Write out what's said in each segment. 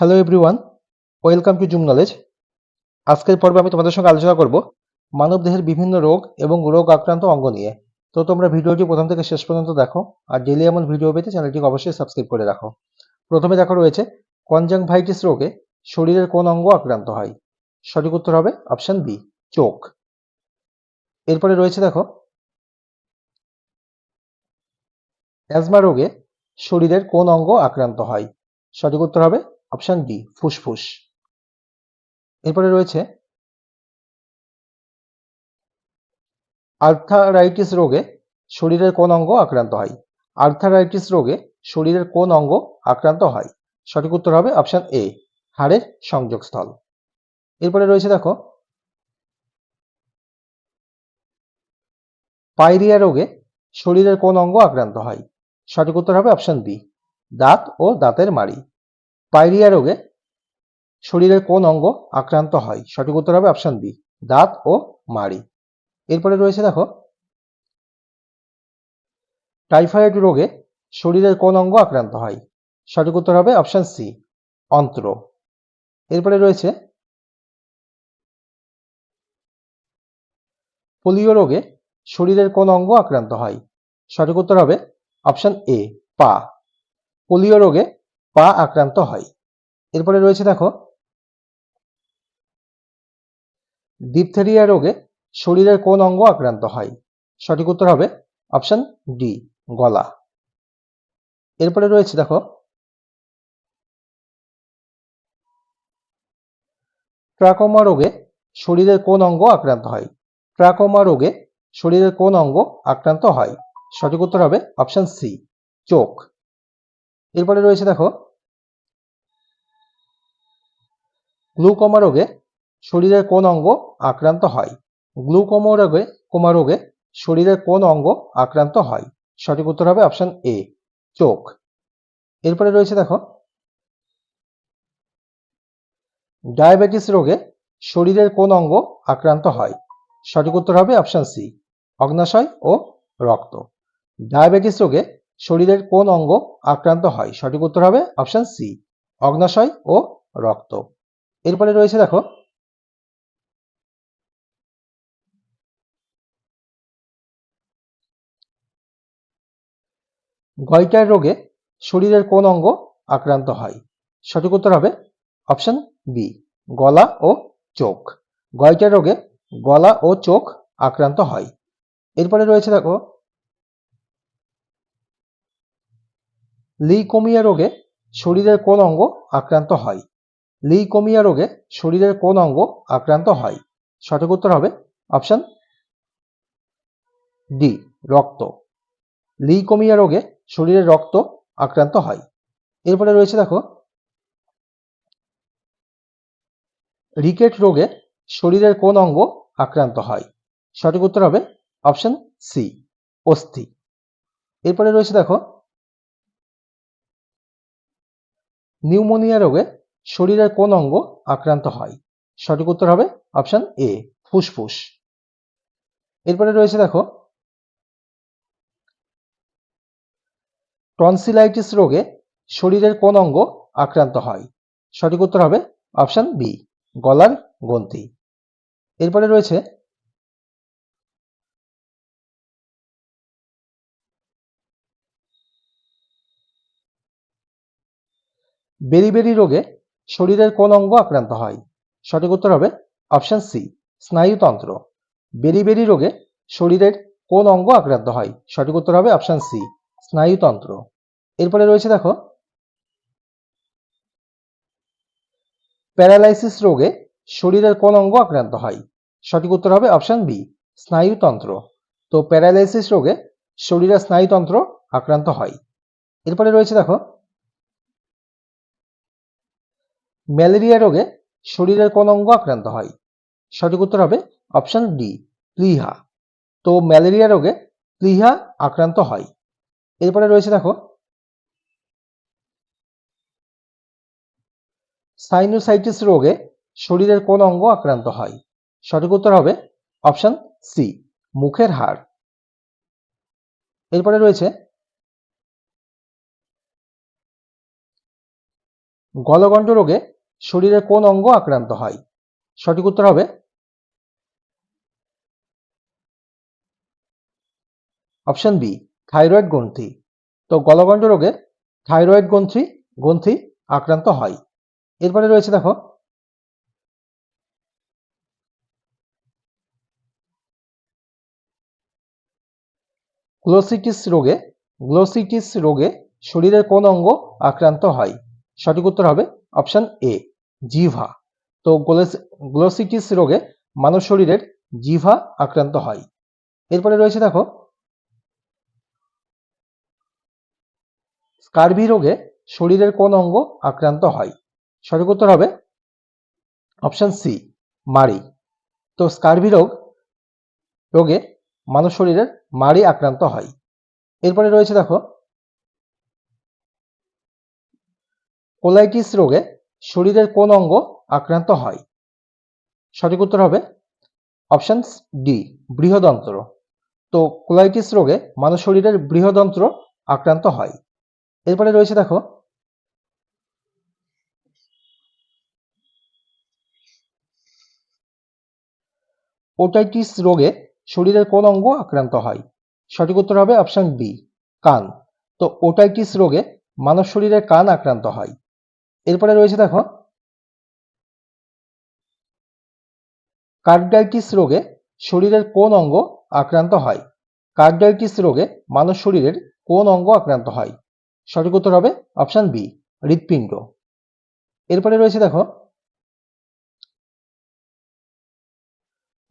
Hello everyone welcome to Zoom knowledge আজকের পর্বে আমি তোমাদের সঙ্গে আলোচনা করব মানব দেহের বিভিন্ন রোগ এবং রোগ আক্রান্ত অঙ্গ নিয়ে। তো তোমরা ভিডিওটি প্রথম থেকে শেষ পর্যন্ত দেখো আর ডেলি এমন ভিডিও পেতে চ্যানেলটিকে অবশ্যই সাবস্ক্রাইব করে রাখো। প্রথমে দেখো রয়েছে কনজাংভাইটিস রোগে শরীরের কোন অঙ্গ আক্রান্ত হয়। সঠিক উত্তর হবে অপশন বি চোখ। এরপরে রয়েছে দেখো অ্যাজমা রোগে শরীরের কোন অঙ্গ আক্রান্ত হয়। সঠিক উত্তর হবে অপশন ডি ফুসফুস। এরপরে রয়েছে আর্থারাইটিস রোগে শরীরের কোন অঙ্গ আক্রান্ত হয়। আর্থারাইটিস রোগে শরীরের কোন অঙ্গ আক্রান্ত হয়? সঠিক উত্তর হবে অপশন এ হাড়ের সংযোগস্থল। এরপরে রয়েছে দেখো পাইরিয়া রোগে শরীরের কোন অঙ্গ আক্রান্ত হয়? সঠিক উত্তর হবে অপশন বি দাঁত ও দাঁতের মাড়ি। পাইরিয়া রোগে শরীরের কোন অঙ্গ আক্রান্ত হয়? সঠিক উত্তর হবে অপশন বি, দাঁত ও মাড়ি। এরপরে রয়েছে দেখো, টাইফয়েড রোগে শরীরের কোন অঙ্গ আক্রান্ত হয়? সঠিক উত্তর হবে অপশন সি, অন্ত্র। এরপরে রয়েছে, পোলিও রোগে শরীরের কোন অঙ্গ আক্রান্ত হয়? সঠিক উত্তর হবে অপশন এ, পা। পোলিও রোগে পা আক্রান্ত হয়। এরপরে রয়েছে দেখো ডিপথেরিয়া রোগে শরীরের কোন অঙ্গ আক্রান্ত হয়? সঠিক উত্তর হবে অপশন ডি গলা। এরপরে রয়েছে দেখো ট্রাকোমা রোগে শরীরের কোন অঙ্গ আক্রান্ত হয়? ট্রাকোমা রোগে শরীরের কোন অঙ্গ আক্রান্ত হয়? সঠিক উত্তর হবে অপশন সি চোখ। এরপরে রয়েছে দেখো গ্লুকোমা রোগে শরীরের কোন অঙ্গ আক্রান্ত হয়? গ্লুকোমা রোগে কোমা রোগে শরীরের কোন অঙ্গ আক্রান্ত হয়? সঠিক উত্তর হবে অপশন এ, চোখ। এরপরে রয়েছে দেখো, ডায়াবেটিস রোগে শরীরের কোন অঙ্গ আক্রান্ত হয়? সঠিক উত্তর হবে অপশন সি, অগ্নাশয় ও রক্ত। ডায়াবেটিস রোগে শরীরের কোন অঙ্গ আক্রান্ত হয়? সঠিক উত্তর হবে অপশন সি, অগ্নাশয় ও রক্ত। এরপরে রয়েছে দেখো, গয়টার রোগে শরীরের কোন অঙ্গ আক্রান্ত হয়? সঠিক উত্তর হবে অপশন বি গলা ও চোখ। গয়টার রোগে গলা ও চোখ আক্রান্ত হয়। এরপরে রয়েছে দেখো, লিকোমিয়া রোগে শরীরের কোন অঙ্গ আক্রান্ত হয়? লিকোমিয়া রোগে শরীরের কোন অঙ্গ আক্রান্ত হয়? সঠিক উত্তর হবে অপশন ডি, রক্ত। লিকোমিয়া রোগে শরীরের রক্ত আক্রান্ত হয়। এরপরে রয়েছে দেখো রিকেট রোগে শরীরের কোন অঙ্গ আক্রান্ত হয়? সঠিক উত্তর হবে অপশন সি অস্থি। এরপরে রয়েছে দেখো, নিউমোনিয়া রোগে শরীরের কোন অঙ্গ আক্রান্ত হয়? সঠিক উত্তর হবে অপশন এ ফুসফুস। এরপরে রয়েছে দেখো টনসিলাইটিস রোগে শরীরের কোন অঙ্গ আক্রান্ত হয়? সঠিক উত্তর হবে অপশন বি গলার গ্রন্থি। এরপরে রয়েছে বেরিবেরি রোগে শরীরের কোন অঙ্গ আক্রান্ত হয়? সঠিক উত্তর হবে অপশন সি, স্নায়ুতন্ত্র। বেরিবেরি রোগে শরীরের কোন অঙ্গ আক্রান্ত হয়? সঠিক উত্তর হবে অপশন সি, স্নায়ুতন্ত্র। এরপরে রয়েছে দেখো, প্যারালাইসিস রোগে শরীরের কোন অঙ্গ আক্রান্ত হয়? সঠিক উত্তর হবে অপশন বি, স্নায়ুতন্ত্র। তো প্যারালাইসিস রোগে শরীরের স্নায়ুতন্ত্র আক্রান্ত হয়। এরপরে রয়েছে দেখো ম্যালেরিয়া রোগে শরীরের কোন অঙ্গ আক্রান্ত হয়। সঠিক উত্তর হবে অপশন ডি, প্লিহা। তো ম্যালেরিয়া রোগে প্লিহা আক্রান্ত হয়। এরপরে রয়েছে দেখো সাইনোসাইটিস রোগে শরীরের কোন অঙ্গ আক্রান্ত হয়। সঠিক উত্তর হবে অপশন সি, মুখের হাড়। এরপরে রয়েছে, গলগণ্ড রোগে শরীরের কোন অঙ্গ আক্রান্ত হয়? সঠিক উত্তর হবে? অপশন বি, থাইরয়েড গ্রন্থি। তো গলগণ্ড রোগে থাইরয়েড গ্রন্থি গ্রন্থি আক্রান্ত হয়। এরপরে রয়েছে দেখো, গ্লোসিটিস রোগে গ্লোসিটিস রোগে শরীরের কোন অঙ্গ আক্রান্ত হয়? সঠিক উত্তর হবে অপশন এ, জিভা। তো গ্লোসিটিস রোগে মানব শরীরের জিভা আক্রান্ত হয়। এরপরে রয়েছে দেখো, স্কারভি রোগে শরীরের কোন অঙ্গ আক্রান্ত হয়? সঠিক উত্তর হবে অপশন সি মারি তো স্কারভি রোগ, রোগে মানব শরীরের মারি আক্রান্ত হয়। এরপরে রয়েছে দেখো কোলাইটিস রোগে শরীরের কোন অঙ্গ আক্রান্ত হয়? সঠিক উত্তর হবে অপশন ডি, বৃহদন্ত্র। তো কোলাইটিস রোগে মানব শরীরের বৃহদন্ত্র আক্রান্ত হয়। এরপরে রয়েছে দেখো, ওটাইটিস রোগে শরীরের কোন অঙ্গ আক্রান্ত হয়? সঠিক উত্তর হবে অপশন বি কান। তো ওটাইটিস রোগে মানব শরীরের কান আক্রান্ত হয়। এরপরে রয়েছে দেখো কার্ডাইটিস রোগে শরীরের কোন অঙ্গ আক্রান্ত হয়? কার্ডাইটিস রোগে মানব শরীরের কোন অঙ্গ আক্রান্ত হয়? সঠিক উত্তর হবে অপশন বি, হৃৎপিণ্ড। এরপরে রয়েছে দেখো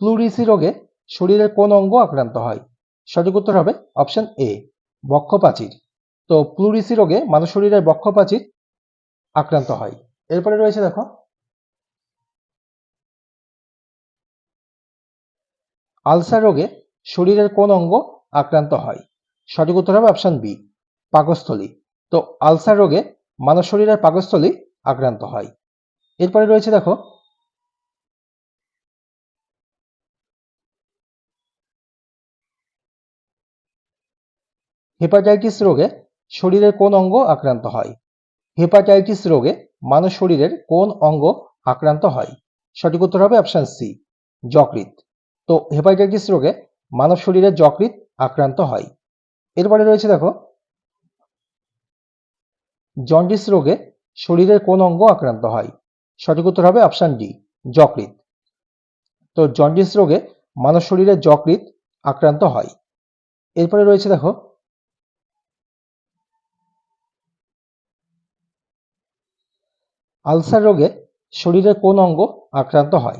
প্লুরিসি রোগে শরীরের কোন অঙ্গ আক্রান্ত হয়? সঠিক উত্তর হবে অপশন এ বক্ষপ্রাচীর তো প্লুরিসি রোগে মানব শরীরের বক্ষপ্রাচীর আক্রান্ত হয়। এরপরে রয়েছে দেখো, আলসার রোগে শরীরের কোন অঙ্গ আক্রান্ত হয়? সঠিক উত্তর হবে অপশন বি, পাকস্থলী। তো আলসার রোগে মানব শরীরের পাকস্থলী আক্রান্ত হয়। এরপরে রয়েছে দেখো, হেপাটাইটিস রোগে শরীরের কোন অঙ্গ আক্রান্ত হয়? হেপাটাইটিস রোগে মানব শরীরের কোন অঙ্গ আক্রান্ত হয়? সঠিক উত্তর হবে অপশন সি, যকৃৎ। তো হেপাটাইটিস রোগে মানব শরীরের যকৃৎ আক্রান্ত হয়। এরপরে রয়েছে দেখো, জন্ডিস রোগে শরীরের কোন অঙ্গ আক্রান্ত হয়? সঠিক উত্তর হবে অপশন ডি, যকৃৎ। তো জন্ডিস রোগে মানব শরীরের যকৃৎ আক্রান্ত হয়। এরপরে রয়েছে দেখো আলসার রোগে শরীরের কোন অঙ্গ আক্রান্ত হয়?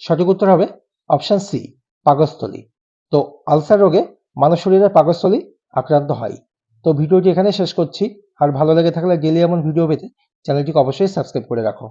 সঠিক উত্তর হবে অপশান সি, পাকস্থলী। তো আলসার রোগে মানব শরীরের পাকস্থলী আক্রান্ত হয়। তো ভিডিওটি এখানে শেষ করছি। আর ভালো লেগে থাকলে ডেলি এমন ভিডিও পেতে চ্যানেলটিকে অবশ্যই সাবস্ক্রাইব করে রাখো।